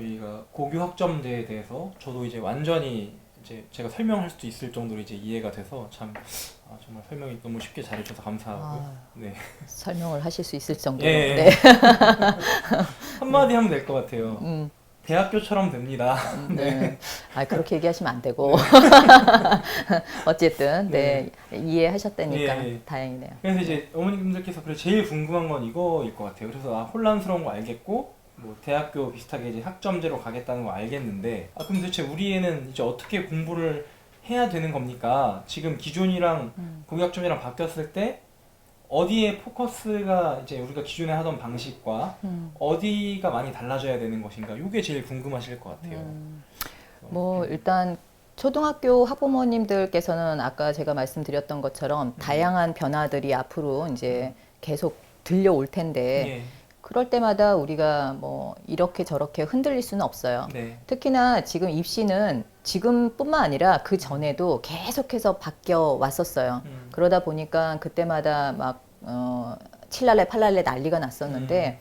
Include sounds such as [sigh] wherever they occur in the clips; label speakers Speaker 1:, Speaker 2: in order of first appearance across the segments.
Speaker 1: 저희가 고교 학점제에 대해서 저도 이제 완전히 이제 제가 설명할 수도 있을 정도로 이제 이해가 돼서 참 아, 정말 설명이 너무 쉽게 잘해주셔서 감사하고요.
Speaker 2: 아.
Speaker 1: 네
Speaker 2: 설명을 하실 수 있을 정도로.
Speaker 1: 예, 예.
Speaker 2: 네. [laughs]
Speaker 1: 한마디 하면 될 것 같아요.
Speaker 2: 음,
Speaker 1: 대학교처럼 됩니다.
Speaker 2: 네. 아 그렇게 얘기하시면 안 되고. [laughs] 어쨌든 네, 이해하셨다니까
Speaker 1: 예, 예.
Speaker 2: 다행이네요.
Speaker 1: 그래서 이제 어머님들께서 그래 제일 궁금한 건 이거일 것 같아요. 그래서 아, 혼란스러운 거 알겠고 뭐 대학교 비슷하게 이제 학점제로 가겠다는 거 알겠는데 아 그럼 도대체 우리 애는 이제 어떻게 공부를 해야 되는 겁니까? 지금 기존이랑
Speaker 2: 음.
Speaker 1: 고교학점이랑 바뀌었을 때 어디에 포커스가 이제 우리가 기존에 하던 방식과
Speaker 2: 음.
Speaker 1: 어디가 많이 달라져야 되는 것인가? 이게 제일 궁금하실 것 같아요.
Speaker 2: 음. 뭐 일단 초등학교 학부모님들께서는 아까 제가 말씀드렸던 것처럼 다양한 변화들이 앞으로 이제 계속 들려올 텐데
Speaker 1: 예.
Speaker 2: 그럴 때마다 우리가 뭐 이렇게 저렇게 흔들릴 수는 없어요.
Speaker 1: 네.
Speaker 2: 특히나 지금 입시는 지금뿐만 아니라 그 전에도 계속해서 바뀌어 왔었어요.
Speaker 1: 음.
Speaker 2: 그러다 보니까 그때마다 막 어, 칠랄레 팔랄레 난리가 났었는데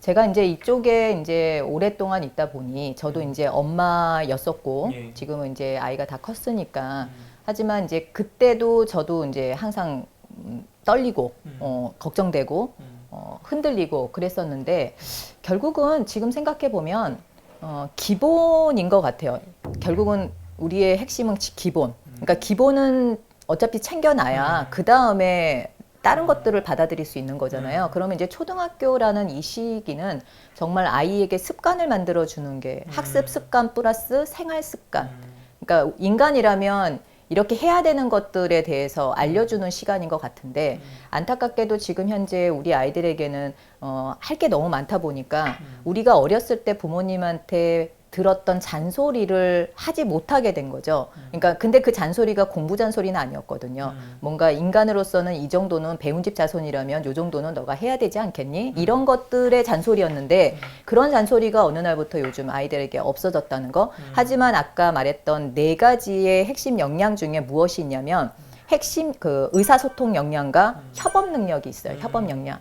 Speaker 2: 제가 이제 이쪽에 이제 오랫동안 있다 보니 저도
Speaker 1: 음.
Speaker 2: 이제 엄마였었고
Speaker 1: 예.
Speaker 2: 지금은 이제 아이가 다 컸으니까
Speaker 1: 음.
Speaker 2: 하지만 이제 그때도 저도 이제 항상 음, 떨리고
Speaker 1: 음.
Speaker 2: 어, 걱정되고
Speaker 1: 음.
Speaker 2: 어, 흔들리고 그랬었는데 결국은 지금 생각해 보면 어, 기본인 것 같아요. 결국은 우리의 핵심은 지- 기본. 그러니까 기본은 어차피 챙겨놔야
Speaker 1: 음.
Speaker 2: 그 다음에 다른 것들을 받아들일 수 있는 거잖아요.
Speaker 1: 음.
Speaker 2: 그러면 이제 초등학교라는 이 시기는 정말 아이에게 습관을 만들어 주는 게
Speaker 1: 음.
Speaker 2: 학습 습관 플러스 생활 습관.
Speaker 1: 음.
Speaker 2: 그러니까 인간이라면 이렇게 해야 되는 것들에 대해서 알려주는 시간인 것 같은데
Speaker 1: 음.
Speaker 2: 안타깝게도 지금 현재 우리 아이들에게는 어, 할 게 너무 많다 보니까
Speaker 1: 음.
Speaker 2: 우리가 어렸을 때 부모님한테 들었던 잔소리를 하지 못하게 된 거죠. 그러니까 근데 그 잔소리가 공부 잔소리는 아니었거든요.
Speaker 1: 음.
Speaker 2: 뭔가 인간으로서는 이 정도는 배운 집 자손이라면 요 정도는 너가 해야 되지 않겠니?
Speaker 1: 음.
Speaker 2: 이런 것들의 잔소리였는데 그런 잔소리가 어느 날부터 요즘 아이들에게 없어졌다는 거.
Speaker 1: 음.
Speaker 2: 하지만 아까 말했던 네 가지의 핵심 역량 중에 무엇이 있냐면 핵심 그 의사소통 역량과
Speaker 1: 음.
Speaker 2: 협업 능력이 있어요.
Speaker 1: 음.
Speaker 2: 협업 역량.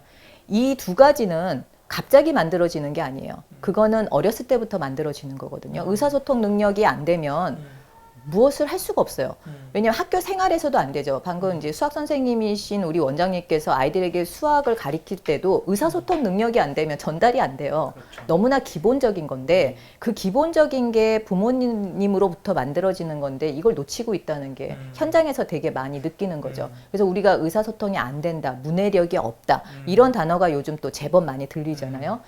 Speaker 2: 이 두 가지는 갑자기 만들어지는 게 아니에요. 그거는 어렸을 때부터 만들어지는 거거든요.
Speaker 1: 음.
Speaker 2: 의사소통 능력이 안 되면
Speaker 1: 음.
Speaker 2: 무엇을 할 수가 없어요.
Speaker 1: 음.
Speaker 2: 왜냐하면 학교 생활에서도 안 되죠. 방금 이제 수학 선생님이신 우리 원장님께서 아이들에게 수학을 가리킬 때도 의사소통 능력이 안 되면 전달이 안 돼요.
Speaker 1: 그렇죠.
Speaker 2: 너무나 기본적인 건데 그 기본적인 게 부모님으로부터 만들어지는 건데 이걸 놓치고 있다는 게
Speaker 1: 음.
Speaker 2: 현장에서 되게 많이 느끼는 거죠.
Speaker 1: 음.
Speaker 2: 그래서 우리가 의사소통이 안 된다, 문해력이 없다
Speaker 1: 음.
Speaker 2: 이런 단어가 요즘 또 제법 많이 들리잖아요.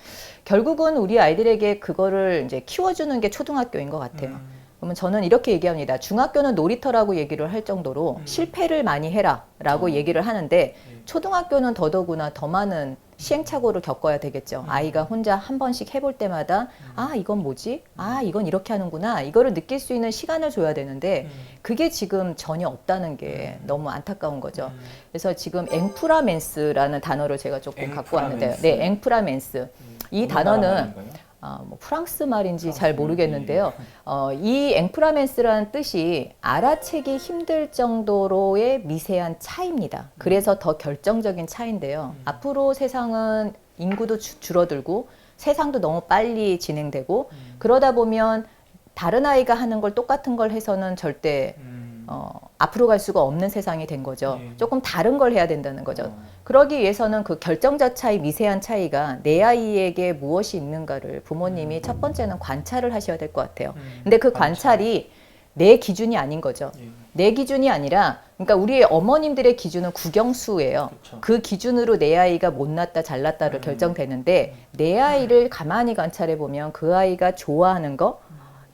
Speaker 2: 결국은 우리 아이들에게 그거를 이제 키워주는 게 초등학교인 것 같아요.
Speaker 1: 음.
Speaker 2: 그러면 저는 이렇게 얘기합니다. 중학교는 놀이터라고 얘기를 할 정도로
Speaker 1: 음.
Speaker 2: 실패를 많이 해라라고
Speaker 1: 어.
Speaker 2: 얘기를 하는데
Speaker 1: 예.
Speaker 2: 초등학교는 더더구나 더 많은 시행착오를 겪어야 되겠죠.
Speaker 1: 음.
Speaker 2: 아이가 혼자 한 번씩 해볼 때마다 아 이건 뭐지? 아 이건 이렇게 하는구나. 이거를 느낄 수 있는 시간을 줘야 되는데
Speaker 1: 음.
Speaker 2: 그게 지금 전혀 없다는 게 너무 안타까운 거죠.
Speaker 1: 음.
Speaker 2: 그래서 지금 앵프라멘스라는 단어를 제가 조금 갖고 왔는데요. 네, 앵프라멘스.
Speaker 1: 음.
Speaker 2: 이 단어는 아, 뭐 프랑스 말인지 잘 모르겠는데요. 어, 이 앵프라멘스라는 뜻이 알아채기 힘들 정도로의 미세한 차이입니다. 그래서 더 결정적인 차이인데요.
Speaker 1: 음.
Speaker 2: 앞으로 세상은 인구도 주- 줄어들고 세상도 너무 빨리 진행되고
Speaker 1: 음.
Speaker 2: 그러다 보면 다른 아이가 하는 걸 똑같은 걸 해서는 절대
Speaker 1: 음.
Speaker 2: 어, 앞으로 갈 수가 없는 세상이 된 거죠.
Speaker 1: 예.
Speaker 2: 조금 다른 걸 해야 된다는 거죠.
Speaker 1: 어.
Speaker 2: 그러기 위해서는 그 결정자 차이, 미세한 차이가 내 아이에게 무엇이 있는가를 부모님이 첫 번째는 관찰을 하셔야 될 것 같아요.
Speaker 1: 음.
Speaker 2: 근데 그 관찰이 내 기준이 아닌 거죠.
Speaker 1: 예.
Speaker 2: 내 기준이 아니라, 그러니까 우리 어머님들의 기준은 국영수예요.
Speaker 1: 그렇죠.
Speaker 2: 그 기준으로 내 아이가 못났다, 잘났다를
Speaker 1: 음.
Speaker 2: 결정되는데, 내 아이를 가만히 관찰해 보면 그 아이가 좋아하는 거,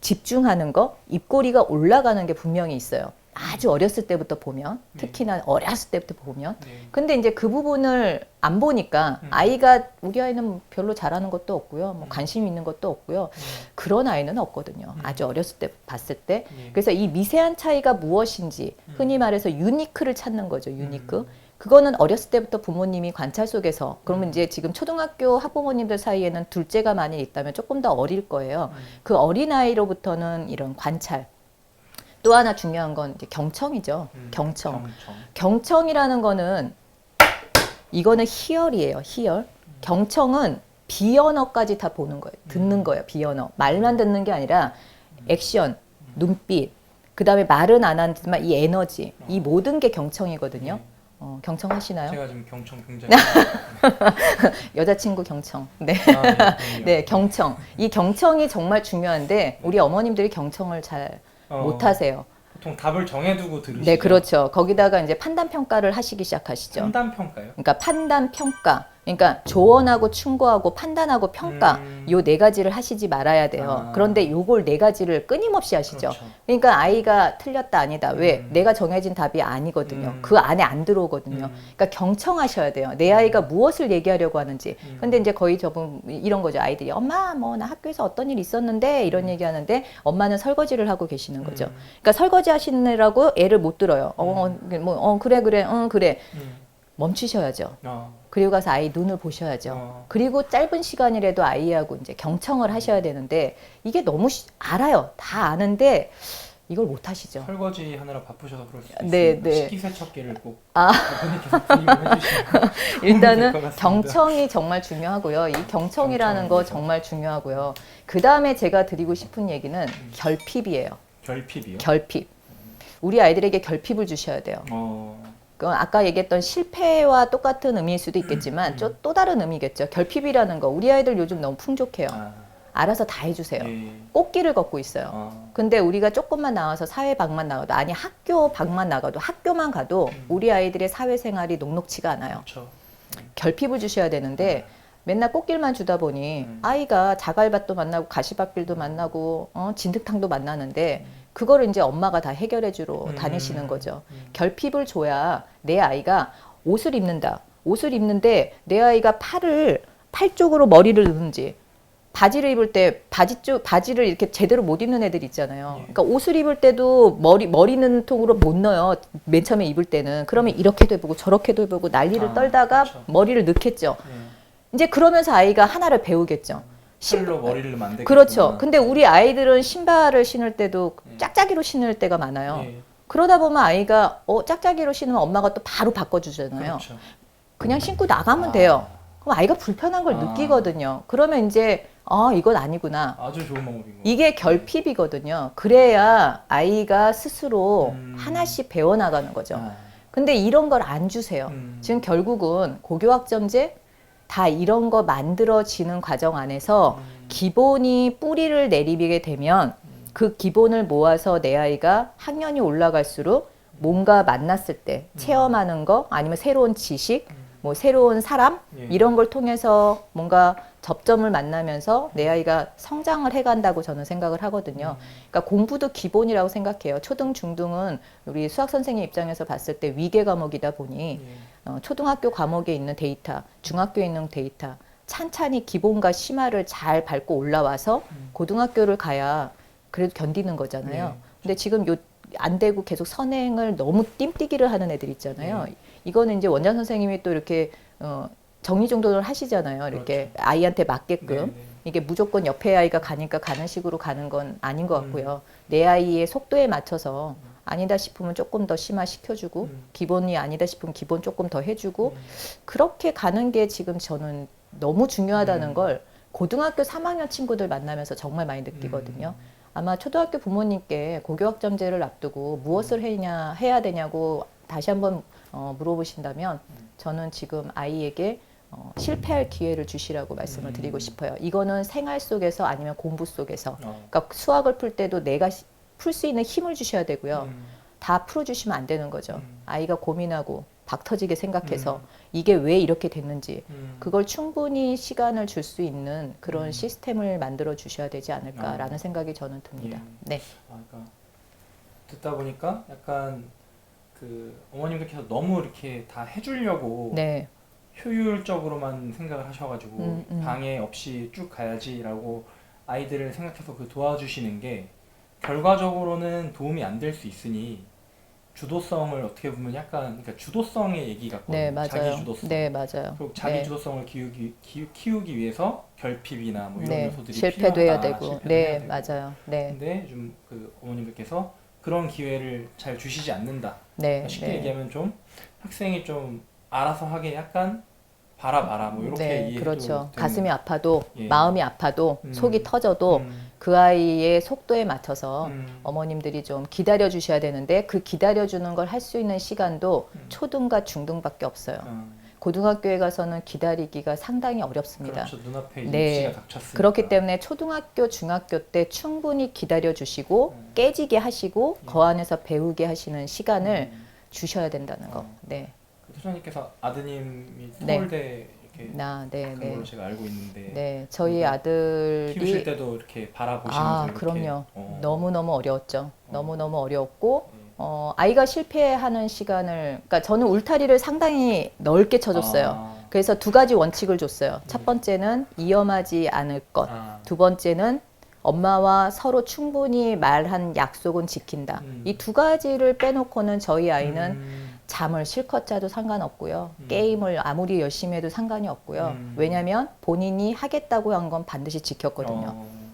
Speaker 2: 집중하는 거, 입꼬리가 올라가는 게 분명히 있어요. 아주 어렸을 때부터 보면, 특히나 어렸을 때부터 보면.
Speaker 1: 네.
Speaker 2: 근데 이제 그 부분을 안 보니까
Speaker 1: 음.
Speaker 2: 아이가 우리 아이는 별로 잘하는 것도 없고요. 뭐
Speaker 1: 음.
Speaker 2: 관심 있는 것도 없고요.
Speaker 1: 네.
Speaker 2: 그런 아이는 없거든요.
Speaker 1: 음.
Speaker 2: 아주 어렸을 때 봤을 때.
Speaker 1: 예.
Speaker 2: 그래서 이 미세한 차이가 무엇인지
Speaker 1: 음.
Speaker 2: 흔히 말해서 유니크를 찾는 거죠. 유니크.
Speaker 1: 음.
Speaker 2: 그거는 어렸을 때부터 부모님이 관찰 속에서 그러면
Speaker 1: 음.
Speaker 2: 이제 지금 초등학교 학부모님들 사이에는 둘째가 많이 있다면 조금 더 어릴 거예요.
Speaker 1: 음.
Speaker 2: 그 어린 아이로부터는 이런 관찰. 또 하나 중요한 건 이제 경청이죠.
Speaker 1: 음.
Speaker 2: 경청.
Speaker 1: 경청.
Speaker 2: 경청 이라는 거는 이거는 희열이에요. 희열. 경청은 비언어까지 다 보는 거예요. 듣는
Speaker 1: 음.
Speaker 2: 거예요. 비언어. 말만 듣는 게 아니라 액션, 눈빛, 그 다음에 말은 안 하지만 이 에너지, 이 모든 게 경청이거든요. 어, 경청하시나요?
Speaker 1: 제가 지금 경청 굉장히 [laughs]
Speaker 2: 여자친구 경청. 네.
Speaker 1: 아, 네. [laughs]
Speaker 2: 네, 경청. 이 경청이 정말 중요한데 우리 어머님들이 경청을 잘
Speaker 1: 어,
Speaker 2: 못 하세요.
Speaker 1: 보통 답을 정해두고 들으시죠.
Speaker 2: 네, 그렇죠. 거기다가 이제 판단 평가를 하시기 시작하시죠.
Speaker 1: 판단 평가요.
Speaker 2: 그러니까 판단 평가. 그러니까 조언하고 충고하고 판단하고 평가
Speaker 1: 음.
Speaker 2: 요네 가지를 하시지 말아야 돼요.
Speaker 1: 아.
Speaker 2: 그런데 요걸 네 가지를 끊임없이 하시죠.
Speaker 1: 그렇죠.
Speaker 2: 그러니까 아이가 틀렸다 아니다. 왜?
Speaker 1: 음.
Speaker 2: 내가 정해진 답이 아니거든요.
Speaker 1: 음.
Speaker 2: 그 안에 안 들어오거든요.
Speaker 1: 음.
Speaker 2: 그러니까 경청하셔야 돼요. 내 아이가 무엇을 얘기하려고 하는지.
Speaker 1: 음.
Speaker 2: 근데 이제 거의 저분 이런 거죠. 아이들이 엄마 뭐 나 학교에서 어떤 일 있었는데 이런 얘기 하는데 엄마는 설거지를 하고 계시는 거죠.
Speaker 1: 음.
Speaker 2: 그러니까 설거지 하시느라고 애를 못 들어요. 어, 뭐, 어, 그래, 그래, 응, 그래.
Speaker 1: 음.
Speaker 2: 멈추셔야죠.
Speaker 1: 어.
Speaker 2: 그리고 가서 아이 눈을 보셔야죠.
Speaker 1: 어.
Speaker 2: 그리고 짧은 시간이라도 아이하고 이제 경청을 하셔야 되는데 이게 너무 쉬- 알아요. 다 아는데 이걸 못 하시죠.
Speaker 1: 설거지 하느라 바쁘셔서 그럴 수도
Speaker 2: 네,
Speaker 1: 있습니다.
Speaker 2: 네.
Speaker 1: 식기세척기를 꼭
Speaker 2: 아. 일단은. 경청이 정말 중요하고요. 이 경청이라는
Speaker 1: 경청,
Speaker 2: 거. 정말 중요하고요. 그 다음에 제가 드리고 싶은 얘기는
Speaker 1: 음.
Speaker 2: 결핍이에요.
Speaker 1: 결핍이요.
Speaker 2: 결핍. 우리 아이들에게 결핍을 주셔야 돼요.
Speaker 1: 어.
Speaker 2: 그건 아까 얘기했던 실패와 똑같은 의미일 수도 있겠지만
Speaker 1: 음.
Speaker 2: 좀또 다른 의미겠죠. 결핍이라는 거. 우리 아이들 요즘 너무 풍족해요.
Speaker 1: 아.
Speaker 2: 알아서 다 해주세요.
Speaker 1: 예.
Speaker 2: 꽃길을 걷고 있어요.
Speaker 1: 어.
Speaker 2: 근데 우리가 조금만 나와서 사회 밖만 나가도 아니 학교 밖만 나가도 학교만 가도
Speaker 1: 음.
Speaker 2: 우리 아이들의 사회생활이 녹록치가 않아요.
Speaker 1: 그렇죠.
Speaker 2: 결핍을 주셔야 되는데 맨날 꽃길만 주다 보니
Speaker 1: 음.
Speaker 2: 아이가 자갈밭도 만나고 가시밭길도 만나고 어, 진흙탕도 만나는데 그거를 이제 엄마가 다 해결해 주러
Speaker 1: 음.
Speaker 2: 다니시는 거죠.
Speaker 1: 음.
Speaker 2: 결핍을 줘야 내 아이가 옷을 입는다. 옷을 입는데 내 아이가 팔을 팔 쪽으로 머리를 넣는지 바지를 입을 때 바지 쪽 바지를 이렇게 제대로 못 입는 애들 있잖아요.
Speaker 1: 예.
Speaker 2: 그러니까 옷을 입을 때도 머리 머리는 통으로 못 넣어요. 맨 처음에 입을 때는 그러면 이렇게도 해보고 저렇게도 해보고 난리를
Speaker 1: 아,
Speaker 2: 떨다가
Speaker 1: 그렇죠.
Speaker 2: 머리를 넣겠죠.
Speaker 1: 예.
Speaker 2: 이제 그러면서 아이가 하나를 배우겠죠.
Speaker 1: 실로 머리를 만들고
Speaker 2: 그렇죠. 근데 우리 아이들은 신발을 신을 때도
Speaker 1: 예.
Speaker 2: 짝짝이로 신을 때가 많아요.
Speaker 1: 예.
Speaker 2: 그러다 보면 아이가 어 짝짝이로 신으면 엄마가 또 바로 바꿔주잖아요.
Speaker 1: 그렇죠.
Speaker 2: 그냥 신고 나가면
Speaker 1: 아.
Speaker 2: 돼요. 그럼 아이가 불편한 걸
Speaker 1: 아.
Speaker 2: 느끼거든요. 그러면 이제 아 이건 아니구나.
Speaker 1: 아주 좋은 방법인 거.
Speaker 2: 이게 결핍이거든요. 그래야 아이가 스스로
Speaker 1: 음.
Speaker 2: 하나씩 배워나가는 거죠.
Speaker 1: 아.
Speaker 2: 근데 이런 걸 안 주세요.
Speaker 1: 음.
Speaker 2: 지금 결국은 고교학점제 다 이런 거 만들어지는 과정 안에서
Speaker 1: 음.
Speaker 2: 기본이 뿌리를 내리게 되면 그 기본을 모아서 내 아이가 학년이 올라갈수록 뭔가 만났을 때
Speaker 1: 음.
Speaker 2: 체험하는 거 아니면 새로운 지식 뭐 새로운 사람
Speaker 1: 예.
Speaker 2: 이런 걸 통해서 뭔가 접점을 만나면서 내 아이가 성장을 해간다고 저는 생각을 하거든요.
Speaker 1: 음.
Speaker 2: 그러니까 공부도 기본이라고 생각해요. 초등, 중등은 우리 수학 선생님 입장에서 봤을 때 위계 과목이다 보니
Speaker 1: 예.
Speaker 2: 어, 초등학교 과목에 있는 데이터, 중학교에 있는 데이터 찬찬히 기본과 심화를 잘 밟고 올라와서
Speaker 1: 음.
Speaker 2: 고등학교를 가야 그래도 견디는 거잖아요.
Speaker 1: 네.
Speaker 2: 근데 지금 요 안 되고 계속 선행을 너무 띵뛰기를 하는 애들 있잖아요.
Speaker 1: 네.
Speaker 2: 이거는 이제 원장 선생님이 또 이렇게 어, 정리정돈을 하시잖아요. 이렇게
Speaker 1: 그렇죠.
Speaker 2: 아이한테 맞게끔.
Speaker 1: 네, 네.
Speaker 2: 이게 무조건 옆에 아이가 가니까 가는 식으로 가는 건 아닌 것
Speaker 1: 음.
Speaker 2: 같고요. 내 아이의 속도에 맞춰서 아니다 싶으면 조금 더 심화시켜주고
Speaker 1: 음.
Speaker 2: 기본이 아니다 싶으면 기본 조금 더 해주고
Speaker 1: 음.
Speaker 2: 그렇게 가는 게 지금 저는 너무 중요하다는
Speaker 1: 음.
Speaker 2: 걸 고등학교 3학년 친구들 만나면서 정말 많이 느끼거든요.
Speaker 1: 음.
Speaker 2: 아마 초등학교 부모님께 고교학점제를 앞두고 무엇을 해냐 해야 되냐고 다시 한번 어, 물어보신다면
Speaker 1: 음.
Speaker 2: 저는 지금 아이에게 어, 실패할 기회를 주시라고 말씀을
Speaker 1: 음.
Speaker 2: 드리고 싶어요. 이거는 생활 속에서 아니면 공부 속에서
Speaker 1: 어.
Speaker 2: 그러니까 수학을 풀 때도 내가 풀 수 있는 힘을 주셔야 되고요.
Speaker 1: 음.
Speaker 2: 다 풀어주시면 안 되는 거죠.
Speaker 1: 음.
Speaker 2: 아이가 고민하고 박터지게 생각해서
Speaker 1: 음.
Speaker 2: 이게 왜 이렇게 됐는지
Speaker 1: 음.
Speaker 2: 그걸 충분히 시간을 줄 수 있는 그런
Speaker 1: 음.
Speaker 2: 시스템을 만들어 주셔야 되지 않을까라는
Speaker 1: 아.
Speaker 2: 생각이 저는 듭니다.
Speaker 1: 예.
Speaker 2: 네,
Speaker 1: 아, 그러니까 듣다 보니까 약간 그 어머님들께서 너무 이렇게 다 해주려고
Speaker 2: 네,
Speaker 1: 효율적으로만 생각을 하셔가지고
Speaker 2: 음, 음.
Speaker 1: 방해 없이 쭉 가야지라고 아이들을 생각해서 그 도와주시는 게 결과적으로는 도움이 안 될 수 있으니 주도성을 어떻게 보면 약간 그러니까 주도성의 얘기 같거든요.
Speaker 2: 네 맞아요.
Speaker 1: 자기 주도성.
Speaker 2: 네 맞아요.
Speaker 1: 그리고 자기
Speaker 2: 네.
Speaker 1: 주도성을 키우기, 키, 키우기 위해서 결핍이나 뭐 이런
Speaker 2: 네,
Speaker 1: 요소들이
Speaker 2: 실패도 해야
Speaker 1: 필요하다.
Speaker 2: 되고,
Speaker 1: 실패도
Speaker 2: 네
Speaker 1: 해야 되고.
Speaker 2: 맞아요. 네,
Speaker 1: 근데 좀 그 어머님들께서 그런 기회를 잘 주시지 않는다.
Speaker 2: 네,
Speaker 1: 쉽게
Speaker 2: 네.
Speaker 1: 얘기하면 좀 학생이 좀 알아서 하게 약간 바라봐라 뭐 이렇게
Speaker 2: 네,
Speaker 1: 이해해도
Speaker 2: 그렇죠.
Speaker 1: 되는
Speaker 2: 가슴이 아파도
Speaker 1: 예.
Speaker 2: 마음이 아파도
Speaker 1: 음.
Speaker 2: 속이 터져도
Speaker 1: 음,
Speaker 2: 그 아이의 속도에 맞춰서
Speaker 1: 음.
Speaker 2: 어머님들이 좀 기다려 주셔야 되는데 그 기다려 주는 걸 할 수 있는 시간도
Speaker 1: 음.
Speaker 2: 초등과 중등밖에 없어요.
Speaker 1: 음,
Speaker 2: 고등학교에 가서는 기다리기가 상당히 어렵습니다.
Speaker 1: 그렇죠. 눈앞에
Speaker 2: 네.
Speaker 1: 닥쳤으니까.
Speaker 2: 그렇기 때문에 초등학교, 중학교 때 충분히 기다려 주시고
Speaker 1: 음.
Speaker 2: 깨지게 하시고
Speaker 1: 예.
Speaker 2: 그 안에서 배우게 하시는 시간을
Speaker 1: 음.
Speaker 2: 주셔야 된다는 거.
Speaker 1: 어.
Speaker 2: 네.
Speaker 1: 그 소장님께서 아드님이
Speaker 2: 네.
Speaker 1: 서울대 이렇게
Speaker 2: 나, 네,
Speaker 1: 간
Speaker 2: 네.
Speaker 1: 걸로 제가 알고 있는데
Speaker 2: 네, 저희
Speaker 1: 뭔가
Speaker 2: 아들이
Speaker 1: 키우실 때도 이렇게 바라보시면서
Speaker 2: 아,
Speaker 1: 이렇게
Speaker 2: 그럼요.
Speaker 1: 어.
Speaker 2: 너무 너무 어려웠죠. 너무 너무 어려웠고
Speaker 1: 네.
Speaker 2: 어, 아이가 실패하는 시간을 그러니까 저는 울타리를 상당히 넓게 쳐줬어요.
Speaker 1: 아,
Speaker 2: 그래서 두 가지 원칙을 줬어요.
Speaker 1: 음.
Speaker 2: 첫 번째는 위험하지 않을 것.
Speaker 1: 아,
Speaker 2: 두 번째는 엄마와 서로 충분히 말한 약속은 지킨다.
Speaker 1: 음.
Speaker 2: 이 두 가지를 빼놓고는 저희 아이는
Speaker 1: 음,
Speaker 2: 잠을 실컷 자도 상관없고요.
Speaker 1: 음.
Speaker 2: 게임을 아무리 열심히 해도 상관이 없고요.
Speaker 1: 음.
Speaker 2: 왜냐하면 본인이 하겠다고 한 건 반드시 지켰거든요.
Speaker 1: 어,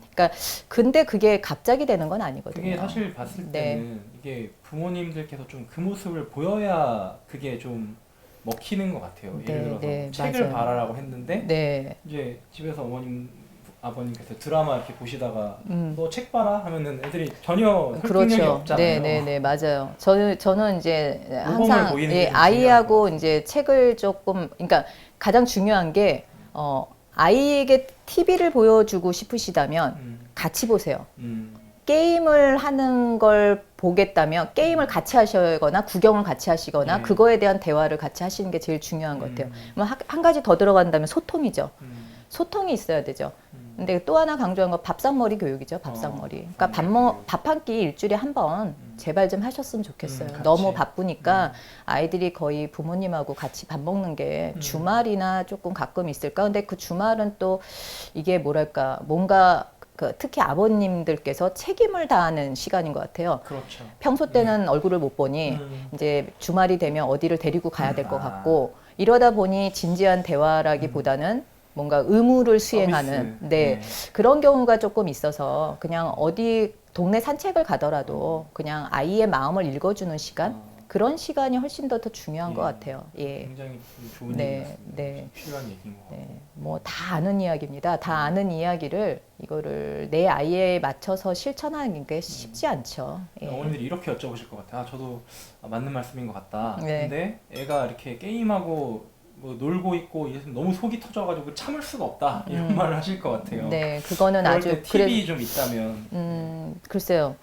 Speaker 2: 근데 그게 갑자기 되는 건 아니거든요.
Speaker 1: 그게 사실 봤을
Speaker 2: 네.
Speaker 1: 때는 이게 부모님들께서 좀 그 모습을 보여야 그게 좀 먹히는 것 같아요.
Speaker 2: 네,
Speaker 1: 예를 들어서
Speaker 2: 네,
Speaker 1: 책을
Speaker 2: 맞아요.
Speaker 1: 봐라라고 했는데
Speaker 2: 네.
Speaker 1: 이제 집에서 어머님 아버님께서 드라마 이렇게 보시다가
Speaker 2: 음.
Speaker 1: 너책 봐라 하면은 애들이 전혀 설득력이
Speaker 2: 그렇죠.
Speaker 1: 없잖아요.
Speaker 2: 네, 네, 네, 맞아요. 저는 저는 이제 항상
Speaker 1: 보이는
Speaker 2: 예,
Speaker 1: 좀
Speaker 2: 아이하고 이제 책을 조금 그러니까 가장 중요한 게 어, 아이에게 TV를 보여주고 싶으시다면
Speaker 1: 음,
Speaker 2: 같이 보세요.
Speaker 1: 음,
Speaker 2: 게임을 하는 걸 보겠다면 게임을 같이 하시거나 구경을 같이 하시거나
Speaker 1: 네.
Speaker 2: 그거에 대한 대화를 같이 하시는 게 제일 중요한 것 같아요.
Speaker 1: 음,
Speaker 2: 한 가지 더 들어간다면 소통이죠.
Speaker 1: 음,
Speaker 2: 소통이 있어야 되죠.
Speaker 1: 음.
Speaker 2: 근데 또 하나 강조한 건 밥상머리 교육이죠. 밥상머리.
Speaker 1: 어,
Speaker 2: 그러니까 밥
Speaker 1: 밥상머리
Speaker 2: 먹,
Speaker 1: 교육.
Speaker 2: 밥한 끼 일주일에 한번
Speaker 1: 음.
Speaker 2: 제발 좀 하셨으면 좋겠어요.
Speaker 1: 음.
Speaker 2: 너무 바쁘니까
Speaker 1: 음.
Speaker 2: 아이들이 거의 부모님하고 같이 밥 먹는 게
Speaker 1: 음.
Speaker 2: 주말이나 조금 가끔 있을까. 근데 그 주말은 또 이게 뭐랄까 뭔가 그 특히 아버님들께서 책임을 다하는 시간인 것 같아요.
Speaker 1: 그렇죠.
Speaker 2: 평소 때는 얼굴을 못 보니
Speaker 1: 음,
Speaker 2: 이제 주말이 되면 어디를 데리고 가야 될것
Speaker 1: 아.
Speaker 2: 같고 이러다 보니 진지한 대화라기보다는 뭔가 의무를 수행하는
Speaker 1: 서비스.
Speaker 2: 네, 그런 경우가 조금 있어서 그냥 어디 동네 산책을 가더라도 그냥 아이의 마음을 읽어주는 시간
Speaker 1: 어,
Speaker 2: 그런 시간이 훨씬 더, 더 중요한
Speaker 1: 예.
Speaker 2: 것 같아요. 예.
Speaker 1: 굉장히 좀 좋은
Speaker 2: 네,
Speaker 1: 얘기 같습니다.
Speaker 2: 네.
Speaker 1: 필요한 얘기인 것 같아요.
Speaker 2: 네, 뭐 다 아는 이야기입니다. 다 아는 이야기를 이거를 내 아이에 맞춰서 실천하는 게 쉽지 않죠. 예.
Speaker 1: 어머니들이 이렇게 여쭤보실 것 같아요. 아, 저도 아, 맞는 말씀인 것 같다.
Speaker 2: 네.
Speaker 1: 근데 애가 이렇게 게임하고 뭐 놀고 있고 너무 속이 터져가지고 참을 수가 없다 이런
Speaker 2: 음.
Speaker 1: 말을 하실 것 같아요.
Speaker 2: 네, 그거는 아주
Speaker 1: 때 팁이 좀 있다면
Speaker 2: 음, 글쎄요.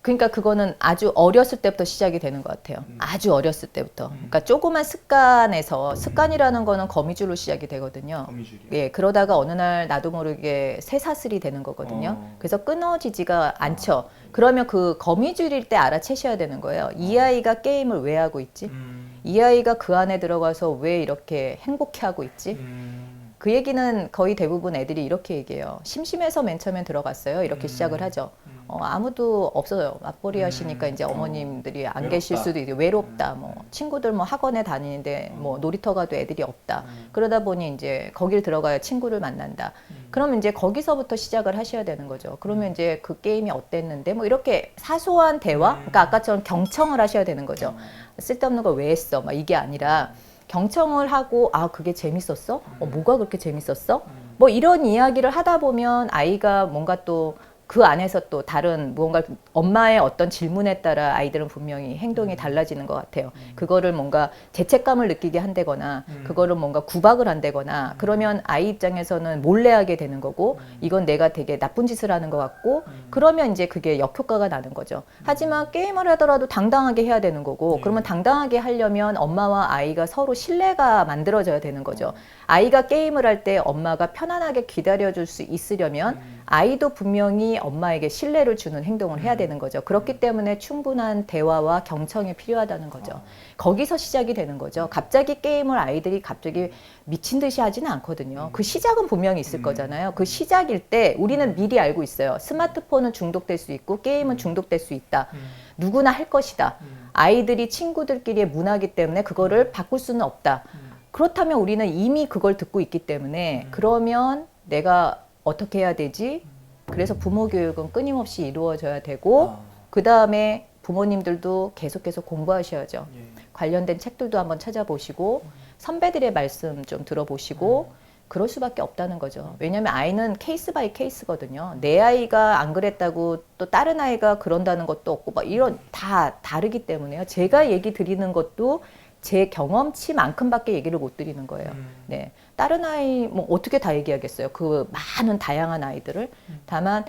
Speaker 2: 그러니까 그거는 아주 어렸을 때부터 시작이 되는 것 같아요.
Speaker 1: 음.
Speaker 2: 아주 어렸을 때부터.
Speaker 1: 음.
Speaker 2: 그러니까 조그만 습관에서 습관이라는 거는 거미줄로 시작이 되거든요.
Speaker 1: 거미줄이요.
Speaker 2: 예, 그러다가 어느 날 나도 모르게 새사슬이 되는 거거든요.
Speaker 1: 어.
Speaker 2: 그래서 끊어지지가 않죠.
Speaker 1: 아,
Speaker 2: 그러면 그 거미줄일 때 알아채셔야 되는 거예요. 이 아이가 게임을 왜 하고 있지?
Speaker 1: 음,
Speaker 2: 이 아이가 그 안에 들어가서 왜 이렇게 행복해 하고 있지?
Speaker 1: 음,
Speaker 2: 그 얘기는 거의 대부분 애들이 이렇게 얘기해요. 심심해서 맨 처음에 들어갔어요. 이렇게
Speaker 1: 음.
Speaker 2: 시작을 하죠.
Speaker 1: 음.
Speaker 2: 어, 아무도 없어요. 맞벌이
Speaker 1: 음.
Speaker 2: 하시니까 이제
Speaker 1: 어.
Speaker 2: 어머님들이 안
Speaker 1: 외롭다.
Speaker 2: 계실 수도 있고 외롭다.
Speaker 1: 음.
Speaker 2: 뭐 친구들 뭐 학원에 다니는데
Speaker 1: 어.
Speaker 2: 뭐 놀이터 가도 애들이 없다.
Speaker 1: 음.
Speaker 2: 그러다 보니 이제 거길 들어가야 친구를 만난다.
Speaker 1: 음.
Speaker 2: 그러면 이제 거기서부터 시작을 하셔야 되는 거죠. 그러면
Speaker 1: 음.
Speaker 2: 이제 그 게임이 어땠는데 뭐 이렇게 사소한 대화,
Speaker 1: 음.
Speaker 2: 그러니까 아까처럼 경청을 하셔야 되는 거죠.
Speaker 1: 어.
Speaker 2: 쓸데없는 걸 왜 했어? 막 이게 아니라 경청을 하고 아 그게 재밌었어? 어, 뭐가 그렇게 재밌었어?
Speaker 1: 음.
Speaker 2: 뭐 이런 이야기를 하다 보면 아이가 뭔가 또 그 안에서 또 다른 무언가 엄마의 어떤 질문에 따라 아이들은 분명히 행동이
Speaker 1: 음.
Speaker 2: 달라지는 것 같아요.
Speaker 1: 음.
Speaker 2: 그거를 뭔가 죄책감을 느끼게 한다거나
Speaker 1: 음.
Speaker 2: 그거를 뭔가 구박을 한다거나
Speaker 1: 음.
Speaker 2: 그러면 아이 입장에서는 몰래 하게 되는 거고
Speaker 1: 음.
Speaker 2: 이건 내가 되게 나쁜 짓을 하는 것 같고
Speaker 1: 음.
Speaker 2: 그러면 이제 그게 역효과가 나는 거죠. 하지만 게임을 하더라도 당당하게 해야 되는 거고
Speaker 1: 네.
Speaker 2: 그러면 당당하게 하려면 엄마와 아이가 서로 신뢰가 만들어져야 되는 거죠.
Speaker 1: 어.
Speaker 2: 아이가 게임을 할 때 엄마가 편안하게 기다려줄 수 있으려면
Speaker 1: 음.
Speaker 2: 아이도 분명히 엄마에게 신뢰를 주는 행동을 해야
Speaker 1: 음.
Speaker 2: 되는 거죠. 그렇기 때문에 충분한 대화와 경청이 필요하다는 거죠.
Speaker 1: 어.
Speaker 2: 거기서 시작이 되는 거죠. 갑자기 게임을 아이들이 갑자기 미친 듯이 하지는 않거든요.
Speaker 1: 음.
Speaker 2: 그 시작은 분명히 있을
Speaker 1: 음.
Speaker 2: 거잖아요. 그 시작일 때 우리는 미리 알고 있어요. 스마트폰은 중독될 수 있고 게임은
Speaker 1: 음.
Speaker 2: 중독될 수 있다.
Speaker 1: 음.
Speaker 2: 누구나 할 것이다.
Speaker 1: 음.
Speaker 2: 아이들이 친구들끼리의 문화기 때문에 그거를 바꿀 수는 없다.
Speaker 1: 음.
Speaker 2: 그렇다면 우리는 이미 그걸 듣고 있기 때문에
Speaker 1: 음.
Speaker 2: 그러면 내가 어떻게 해야 되지? 그래서 부모 교육은 끊임없이 이루어져야 되고
Speaker 1: 아,
Speaker 2: 그 다음에 부모님들도 계속 계속 공부하셔야죠.
Speaker 1: 예.
Speaker 2: 관련된 책들도 한번 찾아보시고 선배들의 말씀 좀 들어보시고 그럴 수밖에 없다는 거죠. 왜냐하면 아이는 케이스 바이 케이스거든요. 내 아이가 안 그랬다고 또 다른 아이가 그런다는 것도 없고 막 이런 다 다르기 때문에요. 제가 얘기 드리는 것도 제 경험치만큼밖에 얘기를 못 드리는 거예요.
Speaker 1: 음.
Speaker 2: 네. 다른 아이 뭐 어떻게 다 얘기하겠어요. 그 많은 다양한 아이들을. 다만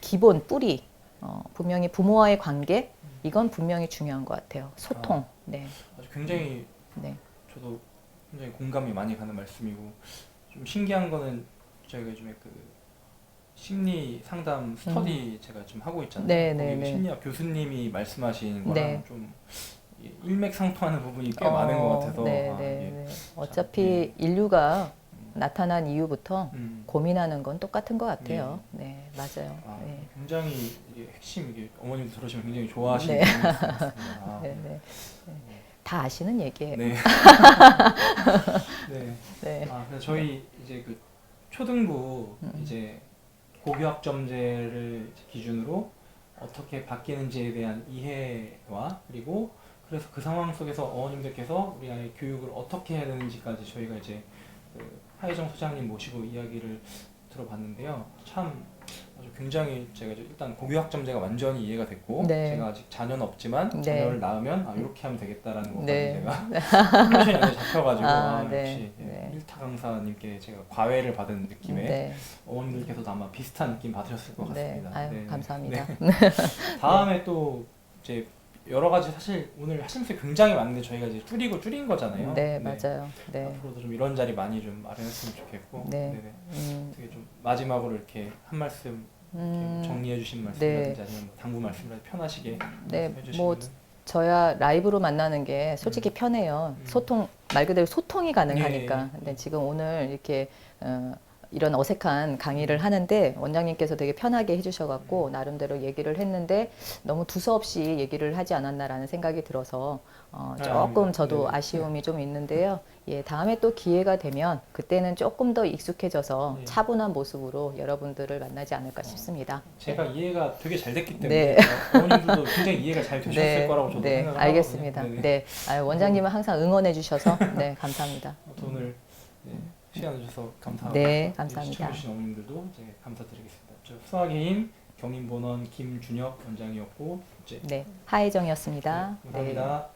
Speaker 2: 기본 뿌리 어, 분명히 부모와의 관계 이건 분명히 중요한 것 같아요. 소통. 네.
Speaker 1: 아주 굉장히
Speaker 2: 네.
Speaker 1: 저도 굉장히 공감이 많이 가는 말씀이고 좀 신기한 거는 저희가 요즘에 그 심리 상담 스터디 제가 좀 하고 있잖아요.
Speaker 2: 음. 네, 네, 네.
Speaker 1: 심리학 교수님이 말씀하신 거랑
Speaker 2: 네.
Speaker 1: 좀 일맥상통하는 부분이 꽤 많은 것 같아서
Speaker 2: 네,
Speaker 1: 아,
Speaker 2: 네,
Speaker 1: 이게
Speaker 2: 네. 어차피 인류가
Speaker 1: 음.
Speaker 2: 나타난 이후부터
Speaker 1: 음,
Speaker 2: 고민하는 건 똑같은 것 같아요. 네, 맞아요.
Speaker 1: 아,
Speaker 2: 네.
Speaker 1: 굉장히 이게 핵심 이게 어머님도 들으시면 굉장히 좋아하시는
Speaker 2: 네.
Speaker 1: 부분이 있습니다. 아, [laughs]
Speaker 2: 네, 네. 네. 다 아시는 얘기예요.
Speaker 1: 네. [laughs] 네.
Speaker 2: 네.
Speaker 1: 아, 그래서 저희 이제 그 초등부
Speaker 2: 음.
Speaker 1: 이제 고교학 점제를 기준으로 어떻게 바뀌는지에 대한 이해와 그리고 그래서 그 상황 속에서 어머님들께서 우리 아이 교육을 어떻게 해야 되는지까지 저희가 이제 그 하혜정 소장님 모시고 이야기를 들어봤는데요. 참 아주 굉장히 제가 일단 고교학점제가 완전히 이해가 됐고
Speaker 2: 네.
Speaker 1: 제가 아직 자녀는 없지만
Speaker 2: 네.
Speaker 1: 자녀를 낳으면 아 이렇게 하면 되겠다라는 것까지
Speaker 2: 네.
Speaker 1: 제가 [laughs] 컨디션이 잡혀가지고
Speaker 2: 아,
Speaker 1: 아,
Speaker 2: 네.
Speaker 1: 역시
Speaker 2: 네.
Speaker 1: 일타 강사님께 제가 과외를 받은 느낌의
Speaker 2: 네.
Speaker 1: 어머님들께서도 아마 비슷한 느낌 받으셨을 것
Speaker 2: 네.
Speaker 1: 같습니다.
Speaker 2: 아유,
Speaker 1: 네.
Speaker 2: 감사합니다.
Speaker 1: 네. [laughs] 다음에 또 이제 여러 가지 사실 오늘 하시면서 굉장히 많은데 저희가 이제 줄이고 줄인 거잖아요.
Speaker 2: 네, 맞아요. 네.
Speaker 1: 앞으로도 좀 이런 자리 많이 좀 마련했으면 좋겠고
Speaker 2: 네.
Speaker 1: 네네.
Speaker 2: 음,
Speaker 1: 어떻게 좀 마지막으로 이렇게 한 말씀
Speaker 2: 음,
Speaker 1: 정리해 주신
Speaker 2: 네.
Speaker 1: 말씀이라든지 아니면 뭐 당부 말씀이라든지 편하시게
Speaker 2: 네,
Speaker 1: 말씀해 주시면
Speaker 2: 뭐 저야 라이브로 만나는 게 솔직히 편해요.
Speaker 1: 음.
Speaker 2: 소통 말 그대로 소통이 가능하니까.
Speaker 1: 네.
Speaker 2: 근데 지금 오늘 이렇게 어, 이런 어색한 강의를 하는데 원장님께서 되게 편하게 해주셔갖고 나름대로 얘기를 했는데 너무 두서없이 얘기를 하지 않았나라는 생각이 들어서 어,
Speaker 1: 아,
Speaker 2: 조금
Speaker 1: 아닙니다.
Speaker 2: 저도. 아쉬움이 좀 있는데요. 예, 다음에 또 기회가 되면 그때는 조금 더 익숙해져서
Speaker 1: 네.
Speaker 2: 차분한 모습으로 여러분들을 만나지 않을까 싶습니다.
Speaker 1: 제가 이해가 되게 잘 됐기 때문에
Speaker 2: 네.
Speaker 1: 어머님들도 굉장히 이해가 잘 되셨을 거라고 저도
Speaker 2: 네,
Speaker 1: 생각을
Speaker 2: 알겠습니다.
Speaker 1: 하거든요.
Speaker 2: 네, 아유, 원장님은 항상 응원해 주셔서 네, 감사합니다.
Speaker 1: 오늘 네, 시간 주셔서 감사하고
Speaker 2: 네, 감사합니다.
Speaker 1: 시청해주신 어머님들도 이제 감사드리겠습니다. 저 수학의 힘 경인본원 김준혁 원장이었고 이제
Speaker 2: 네, 하혜정이었습니다.
Speaker 1: 네, 감사합니다.